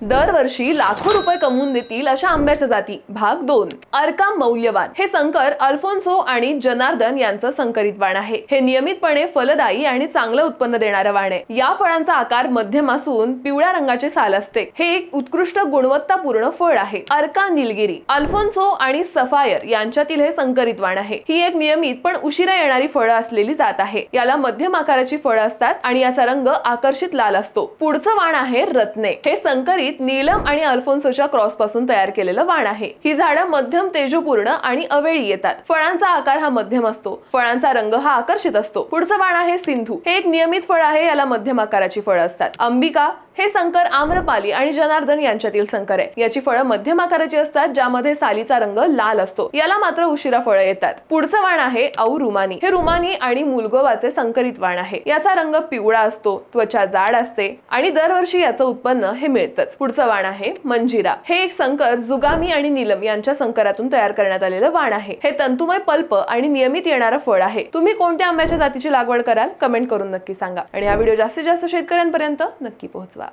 दरवर्षी लाखो रुपये कमवून देतील अशा आंब्याच्या जाती. भाग दोन. अर्का मौल्यवान. हे संकर अल्फोन्सो आणि जनार्दन यांचं संकरित वाण आहे. हे नियमितपणे फलदायी आणि चांगलं उत्पन्न देणारं वाण आहे. या फळांचा आकार मध्यम असून पिवळ्या रंगाचे साल असते. हे एक उत्कृष्ट गुणवत्तापूर्ण फळ आहे. अर्का निलगिरी अल्फोन्सो आणि सफायर यांच्यातील हे संकरित वाण आहे. ही एक नियमित पण उशिरा येणारी फळं असलेली जात आहे. याला मध्यम आकाराची फळं असतात आणि याचा रंग आकर्षित लाल असतो. पुढचं वाण आहे रत्ने. हे संकरित नीलम आणि अल्फोन्सोच्या क्रॉसपासून तयार केलेलं वाण आहे. ही झाडं मध्यम तेजपूर्ण आणि अवेळी येतात. फळांचा आकार हा मध्यम असतो. फळांचा रंग हा आकर्षित असतो. पुढचं वाण आहे सिंधू. हे एक नियमित फळ आहे याला मध्यम आकाराची फळं असतात. अंबिका हे संकर आम्रपाली आणि जनार्दन यांच्यातील संकर आहे याची फळं मध्यम आकाराची असतात ज्यामध्ये सालीचा रंग लाल असतो. याला मात्र उशिरा फळं येतात. पुढचं वाण आहे औ रुमानी. हे रुमानी आणि मुलगोवाचे संकरित वाण आहे. याचा रंग पिवळा असतो त्वचा जाड असते आणि दरवर्षी याचं उत्पन्न हे मिळतच. पुढचं वाण आहे मंजिरा. हे एक संकर जुगामी आणि नीलम यांच्या संकरातून तयार करण्यात आलेलं वाण आहे. हे तंतुमय पल्प आणि नियमित येणारं फळ आहे. तुम्ही कोणत्या आंब्याच्या जातीची लागवड कराल? कमेंट करून नक्की सांगा. आणि हा व्हिडिओ जास्तीत जास्त शेतकऱ्यांपर्यंत नक्की पोहोचवा.